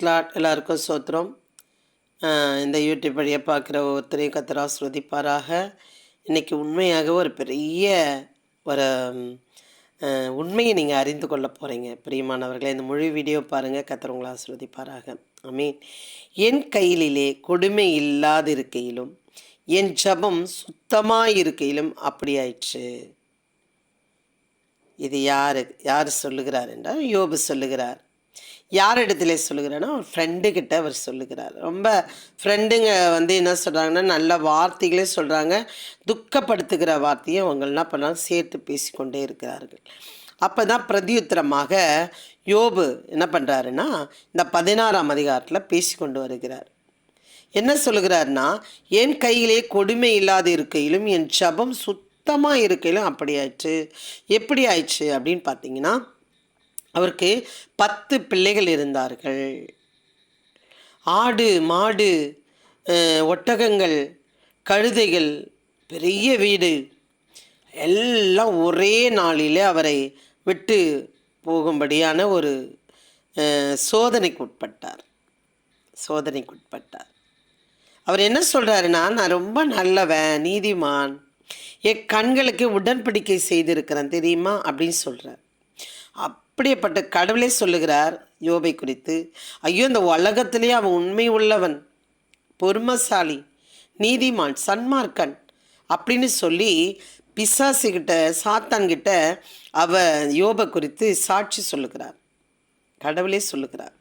Claude எல்லாருக்கும் சோத்திரம். இந்த யூடியூப் வழியாக பார்க்குற ஒவ்வொருத்தரையும் கத்தரா ஸ்ருதிப்பாராக இன்றைக்கி உண்மையாக ஒரு பெரிய ஒரு உண்மையை நீங்கள் அறிந்து கொள்ள போகிறீங்க பிரியமானவர்களே இந்த முழு வீடியோ பாருங்கள் கத்துறவங்களா ஸ்ருதிப்பாராக மீன் என் கையிலே கொடுமை இல்லாதிருக்கையிலும் என் ஜபம் சுத்தமாக இருக்கையிலும் அப்படி ஆயிடுச்சு இது யார் யார் சொல்லுகிறார் என்றால் யோபு சொல்லுகிறார். யார் இடத்துல சொல்லுகிறார்னா ஒரு ஃப்ரெண்டுக்கிட்ட அவர் சொல்லுகிறார். ரொம்ப ஃப்ரெண்டுங்க வந்து என்ன சொல்கிறாங்கன்னா நல்ல வார்த்தைகளே சொல்கிறாங்க துக்கப்படுத்துகிற வார்த்தையை அவங்க என்ன பண்ணாங்க சேர்த்து பேசிக்கொண்டே இருக்கிறார்கள். அப்போ தான் பிரதியுத்தரமாக யோபு என்ன பண்ணுறாருன்னா இந்த பதினாறாம் அதிகாரத்தில் பேசிக்கொண்டு வருகிறார். என்ன சொல்லுகிறாருன்னா என் கையிலே கொடுமை இல்லாத இருக்கையிலும் என் ஜபம் சுத்தமாக இருக்கையிலும் அப்படி ஆயிடுச்சு எப்படி ஆயிடுச்சு அப்படின்னு பார்த்தீங்கன்னா அவருக்கு பத்து பிள்ளைகள் இருந்தார்கள். ஆடு மாடு ஒட்டகங்கள் கழுதைகள் பெரிய வீடு. எல்லாம் ஒரே நாளிலே அவரை விட்டு போகும்படியான ஒரு சோதனைக்குட்பட்டார். சோதனைக்கு உட்பட்டார் சோதனைக்கு உட்பட்டார் அவர் என்ன சொல்கிறாருன்னா நான் ரொம்ப நல்லவன் நீதிமான். என் கண்களுக்கு உடன்படிக்கை செய்திருக்கிறேன் தெரியுமா? அப்படின்னு சொல்கிறார் அப்படியேப்பட்ட கடவுளே சொல்லுகிறார் யோபை குறித்து. ஐயோ இந்த உலகத்திலே அவன் உண்மை உள்ளவன். பொறுமசாலி நீதிமான் சன்மார்க்கன். அப்படின்னு சொல்லி பிசாசுகிட்ட சாத்தான்கிட்ட அவ யோபை குறித்து சாட்சி சொல்லுகிறார். கடவுளே சொல்லுகிறார்.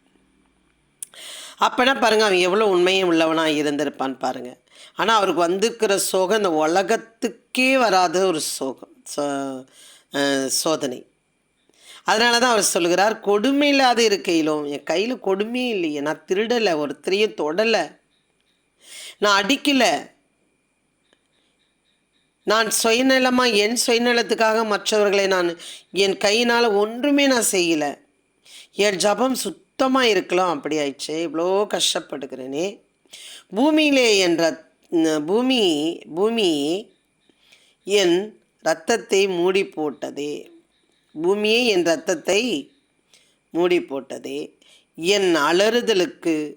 அப்போனா பாருங்க அவன் எவ்வளோ உண்மையும் உள்ளவனாக இருந்திருப்பான்னு பாருங்கள் ஆனால் அவருக்கு வந்திருக்கிற சோகம் இந்த உலகத்துக்கே வராத ஒரு சோகம் சோ- சோதனை. அதனால தான் அவர் சொல்லுகிறார் கொடுமை இல்லாத இருக்கையிலும் என் கையில் கொடுமையே இல்லையே. நான் திருடலை ஒருத்தரையும் தொடலை. நான் அடிக்கலை. நான் சுயநலமாக என் சுயநலத்துக்காக மற்றவர்களை நான் என் கையினால் ஒன்றுமே நான் செய்யலை. என் ஜபம் சுத்தமாக இருக்கலாம். அப்படி ஆயிடுச்சு. இவ்வளோ கஷ்டப்படுகிறேனே. பூமியிலே என் ரத் பூமி பூமி என் ரத்தத்தை மூடி போட்டதே பூமியே என் ரத்தத்தை மூடி போட்டதே என் அலறுதலுக்கு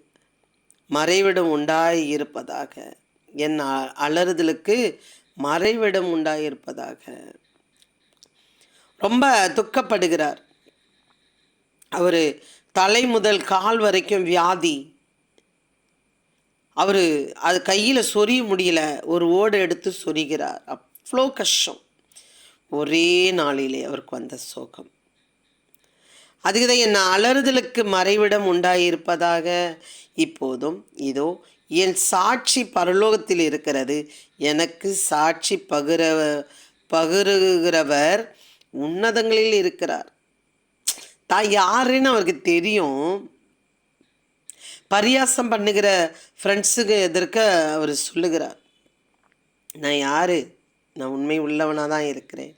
மறைவிடம் உண்டாய் இருப்பதாக என் அ- அலறுதலுக்கு மறைவிடம் உண்டாயிருப்பதாக. ரொம்ப துக்கப்படுகிறார். அவர் தலை முதல் கால் வரைக்கும் வியாதி. அவர் அது கையில் சொரிய முடியல. ஒரு ஓடு எடுத்து சொரிகிறார். அவ்வளோ கஷ்டம். ஒரே நாளிலே அவருக்கு வந்த சோகம். அதுக்கு தான் என் அலறுதலுக்கு மறைவிடம் உண்டாயிருப்பதாக இப்போதும் இதோ என் சாட்சி பரலோகத்தில் இருக்கிறது. எனக்கு சாட்சி பகிர பகிருகிறவர் உன்னதங்களில் இருக்கிறார். தான் யாருன்னு அவருக்கு தெரியும். பரியாசம் பண்ணுகிற ஃப்ரெண்ட்ஸுக்கு எதிர்க்க அவர் சொல்லுகிறார். நான் யாரு? நான் உண்மை உள்ளவனாக தான் இருக்கிறேன்.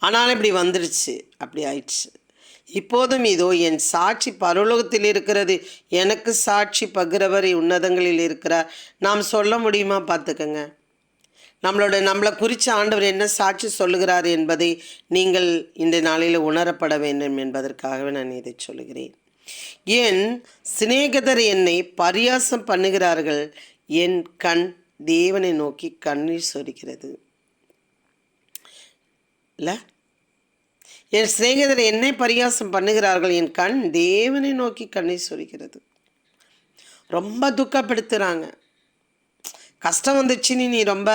ஆனாலும் இப்படி வந்துடுச்சு அப்படி ஆயிடுச்சு. இப்போதும் இதோ என் சாட்சி பரலோகத்தில் இருக்கிறது. எனக்கு சாட்சி பகிரவர் உன்னதங்களில் இருக்கிறார். நாம் சொல்ல முடியுமா? பார்த்துக்கங்க. நம்மளோட நம்மளை குறித்த ஆண்டவர் என்ன சாட்சி சொல்லுகிறார் என்பதை நீங்கள் இந்த நாளில் உணரப்பட வேண்டும் என்பதற்காகவே நான் இதை சொல்லுகிறேன். என் சிநேகிதர் என்னை பரியாசம் பண்ணுகிறார்கள். என் கண் தேவனை நோக்கி கண்ணீர் சொரிகிறது இல்லை? என் சிநேகிதர் என்னை பரிகாசம் பண்ணுகிறார்கள். என் கண் தேவனை நோக்கி கண்ணை சொல்கிறது ரொம்ப துக்கப்படுத்துகிறாங்க கஷ்டம் வந்துச்சுன்னு நீ ரொம்ப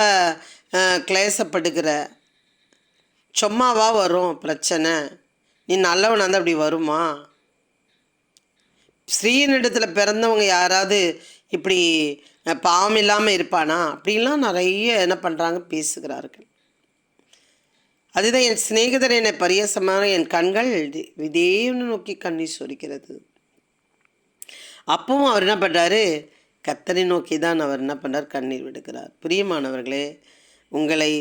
கிளேசப்படுகிற. சும்மாவா வரும் பிரச்சனை. நீ நல்லவனாக இருந்தால் அப்படி வருமா? ஸ்ரீனிடத்தில் பிறந்தவங்க யாராவது இப்படி பாவம் இல்லாமல் இருப்பானா? அப்படின்லாம் நிறைய என்ன பண்ணுறாங்க பேசுகிறார்கள். அதுதான் என் சிநேகிதர் என்னை பரியசமான என் கண்கள் விதேன்னு நோக்கி கண்ணீர் சொரிக்கிறது. அப்பவும் அவர் என்ன பண்ணுறாரு கத்தரை நோக்கி தான் அவர் என்ன பண்ணுறார் கண்ணீர் விடுகிறார் பிரியமானவர்களே உங்களை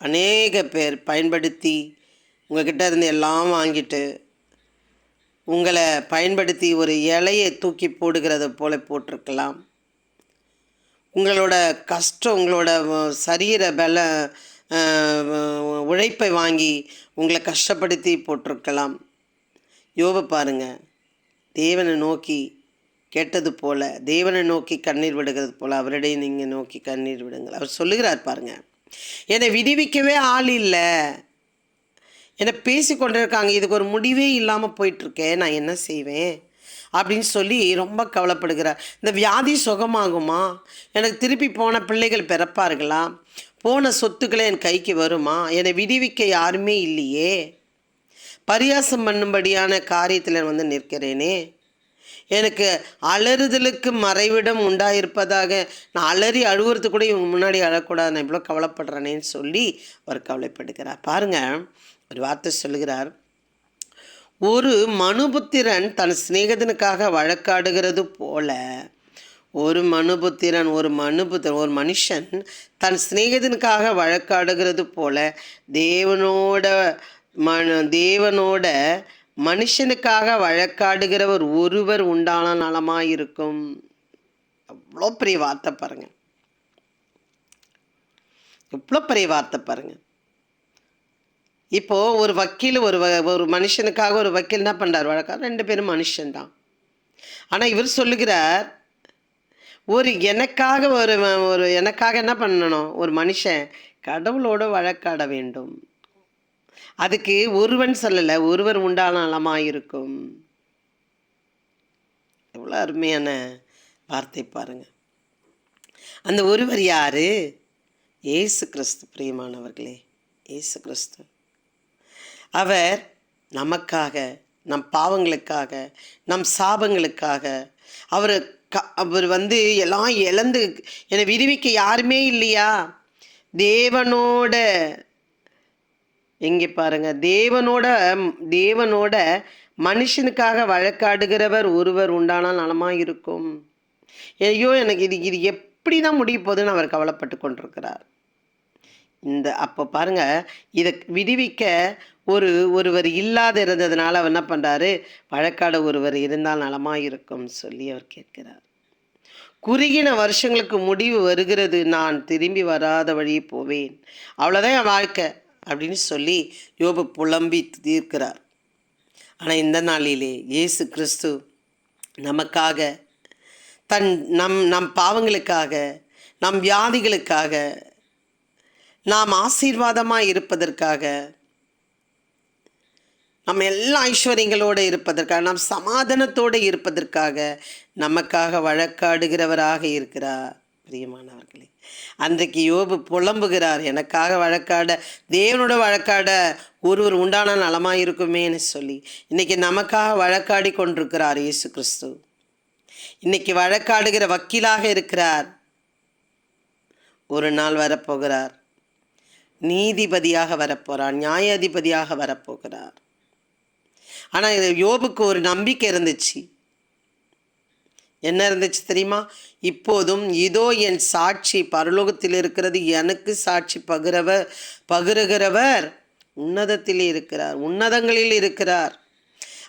அநேக பேர் பயன்படுத்தி உங்கள்கிட்ட இருந்து எல்லாம் வாங்கிட்டு உங்களை பயன்படுத்தி ஒரு இலையை தூக்கி போடுகிறத போல போட்டிருக்கலாம். உங்களோட கஷ்டம் உங்களோட சரீர பல உழைப்பை வாங்கி உங்களை கஷ்டப்படுத்தி போட்டிருக்கலாம். யோபு பாருங்க. தேவனை நோக்கி கேட்டது போல தேவனை நோக்கி கண்ணீர் விடுகிறது போல் அவரிடையே நீங்கள் நோக்கி கண்ணீர் விடுங்கள். அவர் சொல்லுகிறார் பாருங்க. என்னை விடுவிக்கவே ஆள் இல்லை. என்னை பேசி கொண்டிருக்காங்க இதுக்கு ஒரு முடிவே இல்லாமல் போயிட்டுருக்கேன். நான் என்ன செய்வேன்? அப்படின்னு சொல்லி ரொம்ப கவலைப்படுகிறார். இந்த வியாதி சுகமாகுமா? எனக்கு திருப்பி போன பிள்ளைகள் பிறப்பார்களா? போன சொத்துக்களை என் கைக்கு வருமா? என்னை விடுவிக்க யாருமே இல்லையே. பரியாசம் பண்ணும்படியான காரியத்தில் வந்து நிற்கிறேனே. எனக்கு அலறுதலுக்கு மறைவிடம் உண்டாயிருப்பதாக நான் அலறி அழுவுறது கூட இவங்க முன்னாடி அழக்கூடாது. நான் இவ்வளோ கவலைப்படுறேனேன்னு சொல்லி அவர் கவலைப்படுகிறார். பாருங்கள் ஒரு வார்த்தை சொல்லுகிறார். ஒரு மனுபுத்திரன் தன் சிநேகிதனுக்காக வழக்காடுகிறது போல ஒரு மனுபுத்திரன் ஒரு மனுபுத்திரன் ஒரு மனுஷன் தன் சிநேகிதனுக்காக வழக்காடுகிறது போல தேவனோட மனு தேவனோட மனுஷனுக்காக வழக்காடுகிறவர் ஒருவர் உண்டான நலமாக இருக்கும் அவ்வளோ பெரிய வார்த்தை பாருங்கள் எவ்வளோ பெரிய வார்த்தை பாருங்கள் இப்போது ஒரு வக்கீல் ஒரு வ- ஒரு மனுஷனுக்காக ஒரு வக்கீல் என்ன பண்ணுறார் வழக்கா ரெண்டு பேரும் மனுஷன்தான் ஆனால் இவர் சொல்லுகிறார் ஒரு எனக்காக ஒரு ஒரு எனக்காக என்ன பண்ணணும்? ஒரு மனுஷன் கடவுளோட வழக்காட வேண்டும். அதுக்கு ஒருவன் சொல்லலை ஒருவர் உண்டான நலமாயிருக்கும் எவ்வளோ அருமையான வார்த்தை பாருங்க. அந்த ஒருவர் யார்? இயேசு கிறிஸ்து பிரியமானவர்களே இயேசு கிறிஸ்து. அவர் நமக்காக நம் பாவங்களுக்காக நம் சாபங்களுக்காக அவர் க அவர் வந்து எல்லாம் இழந்து என்னை விடுவிக்க யாருமே இல்லையா? தேவனோட எங்கே பாருங்க தேவனோட தேவனோட மனுஷனுக்காக வழக்காடுகிறவர் ஒருவர் உண்டானால் நலமாக இருக்கும். ஐயோ எனக்கு இது இது எப்படி தான் முடிய போகுதுன்னு அவர் கவலைப்பட்டு கொண்டிருக்கிறார். இந்த அப்போ பாருங்க இதை விடுவிக்க ஒரு ஒருவர் இல்லாத இருந்ததுனால அவர் என்ன பண்ணுறாரு பழக்காடு ஒருவர் இருந்தால் நலமாக இருக்கும் சொல்லி அவர் கேட்கிறார். குறுகின வருஷங்களுக்கு முடிவு வருகிறது நான் திரும்பி வராத வழி போவேன். அவ்வளோதான் என் வாழ்க்கை அப்படின்னு சொல்லி யோபு புலம்பி தீர்க்கிறார். ஆனால் இந்த நாளிலே இயேசு கிறிஸ்து நமக்காக தன் நம் நம் பாவங்களுக்காக நம் வியாதிகளுக்காக நாம் ஆசீர்வாதமாக இருப்பதற்காக நம்ம எல்லா ஐஸ்வர்யங்களோடு இருப்பதற்காக நாம் சமாதானத்தோடு இருப்பதற்காக நமக்காக வழக்காடுகிறவராக இருக்கிறார். பிரியமானவர்களே அன்றைக்கு யோபு புலம்புகிறார் எனக்காக வழக்காட தேவனோட வழக்காட ஒருவர் உண்டான நலமாக இருக்குமேன்னு சொல்லி. இன்றைக்கி நமக்காக வழக்காடி கொண்டிருக்கிறார் இயேசு கிறிஸ்து. இன்னைக்கு வழக்காடுகிற வக்கீலாக இருக்கிறார். ஒரு நாள் வரப்போகிறார். நீதிபதியாக வரப்போகிறார் நியாயாதிபதியாக வரப்போகிறார். ஆனால் இது யோபுக்கு ஒரு நம்பிக்கை இருந்துச்சு. என்ன இருந்துச்சு தெரியுமா? இப்போதும் இதோ என் சாட்சி பரலோகத்தில் இருக்கிறது எனக்கு சாட்சி பகிரவர் பகிருகிறவர் உன்னதத்தில் இருக்கிறார் உன்னதங்களில் இருக்கிறார்.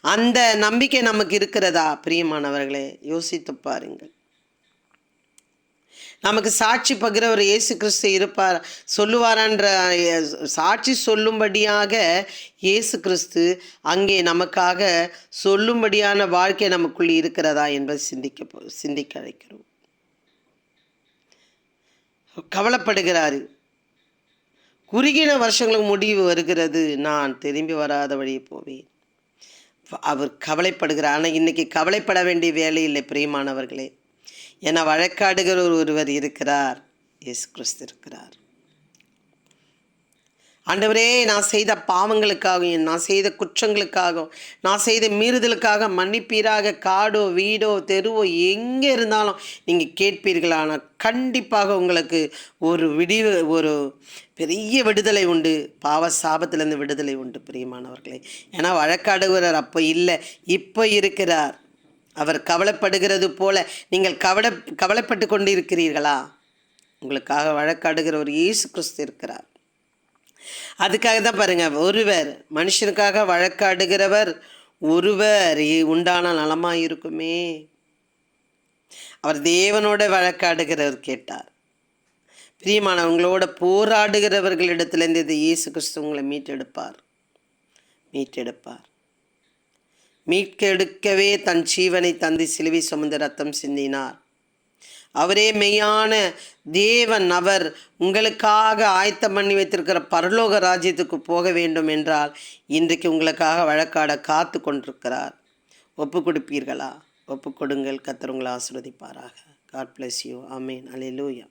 அந்த நம்பிக்கை நமக்கு இருக்கிறதா பிரியமானவர்களே? யோசித்து பாருங்கள். நமக்கு சாட்சி பகிரவர் இயேசு கிறிஸ்து இருப்பார் சொல்லுவாரான்ற சாட்சி சொல்லும்படியாக இயேசு கிறிஸ்து அங்கே நமக்காக சொல்லும்படியான வாழ்க்கை நமக்குள் இருக்கிறதா என்பதை சிந்திக்க போ- சிந்திக்க அழைக்கிறோம். கவலைப்படுகிறாரு. குறுகின வருஷங்களுக்கு முடிவு வருகிறது. நான் திரும்பி வராத வழியே போவேன். அவர் கவலைப்படுகிறார். ஆனால் இன்றைக்கி கவலைப்பட வேண்டிய வேலை இல்லை பிரியமானவர்களே. என வழக்காடுகிற ஒருவர் இருக்கிறார். இயேசு கிறிஸ்து இருக்கிறார். ஆண்டவரே நான் செய்த பாவங்களுக்காகவும் நான் செய்த குற்றங்களுக்காகவும் நான் செய்த மீறுதலுக்காக மன்னிப்பீராக. காடோ வீடோ தெருவோ எங்கே இருந்தாலும் நீங்கள் கேட்பீர்களானால் கண்டிப்பாக உங்களுக்கு ஒரு விடிவு ஒரு பெரிய விடுதலை உண்டு. பாவ சாபத்திலேருந்து விடுதலை உண்டு பிரியமானவர்களே. ஏன்னா வழக்காடுகிறார் அப்போ இல்லை இப்போ இருக்கிறார். அவர் கவலைப்படுகிறது போல நீங்கள் கவலை கவலைப்பட்டு கொண்டு இருக்கிறீர்களா உங்களுக்காக வழக்காடுகிற ஒரு இயேசு கிறிஸ்து இருக்கிறார். அதுக்காக தான் பாருங்க ஒருவர் மனுஷனுக்காக வழக்காடுகிறவர் ஒருவர் உண்டான நலமாக இருக்குமே அவர் தேவனோட வழக்காடுகிறவர் கேட்டார். பிரியமானவங்களோட போராடுகிறவர்களிடத்துலேருந்து இந்த இயேசு கிறிஸ்து உங்களை மீட்டெடுப்பார். மீட்டெடுப்பார். மீட்கெடுக்கவே தன் ஜீவனை தந்தி சிலுவை சுமந்து ரத்தம் சிந்தினார். அவரே மெய்யான தேவன் அவர். உங்களுக்காக ஆயத்தம் பண்ணி வைத்திருக்கிற பரலோக ராஜ்யத்துக்கு போக வேண்டும் என்றால் இன்றைக்கு உங்களுக்காக வழக்காட காத்து கொண்டிருக்கிறார். ஒப்பு கொடுப்பீர்களா? ஒப்பு கொடுங்கள். கத்தர் உங்களை ஆசிர்வதிப்பாராக. காட் பிளஸ் யூ அமீன் அலே லூயா